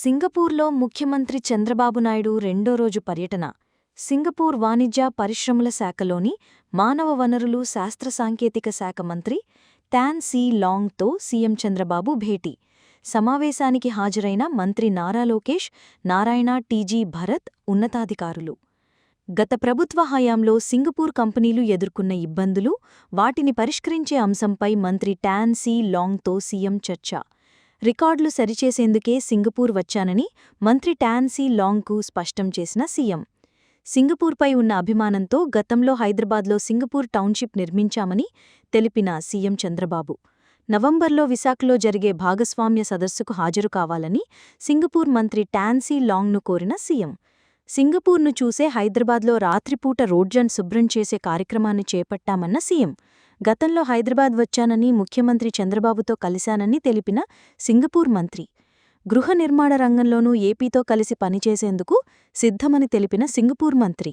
సింగపూర్లో ముఖ్యమంత్రి చంద్రబాబు నాయుడు రెండో రోజు పర్యటన. సింగపూర్ వాణిజ్య పరిశ్రమల శాఖలోని మానవ వనరులు శాస్త్ర సాంకేతిక శాఖ మంత్రి టాన్ సీ లాంగ్తో సీఎం చంద్రబాబు భేటీ. సమావేశానికి హాజరైన మంత్రి నారా లోకేష్ నారాయణ టీజీ భరత్ ఉన్నతాధికారులు. గత ప్రభుత్వ హయాంలో సింగపూర్ కంపెనీలు ఎదుర్కొన్న ఇబ్బందులు వాటిని పరిష్కరించే అంశంపై మంత్రి టాన్ సీ లాంగ్తో సీఎం చర్చ. రికార్డులు సరిచేసేందుకే సింగపూర్ వచ్చానని మంత్రి టాన్సీ లాంగ్కు స్పష్టం చేసిన సీఎం. సింగపూర్పై ఉన్న అభిమానంతో గతంలో హైదరాబాద్లో సింగపూర్ టౌన్షిప్ నిర్మించామని తెలిపిన సీఎం చంద్రబాబు. నవంబర్లో విశాఖలో జరిగే భాగస్వామ్య సదస్సుకు హాజరు కావాలని సింగపూర్ మంత్రి టాన్సీ లాంగ్ను కోరిన సీఎం. సింగపూర్ను చూసే హైదరాబాద్లో రాత్రిపూట రోడ్జన్ శుభ్రం చేసే కార్యక్రమాన్ని చేపట్టామన్న సీఎం. గతంలో హైదరాబాద్ వచ్చానని ముఖ్యమంత్రి చంద్రబాబుతో కలిశానని తెలిపిన సింగపూర్ మంత్రి. గృహ నిర్మాణ రంగంలోనూ ఏపీతో కలిసి పనిచేసేందుకు సిద్ధమని తెలిపిన సింగపూర్ మంత్రి.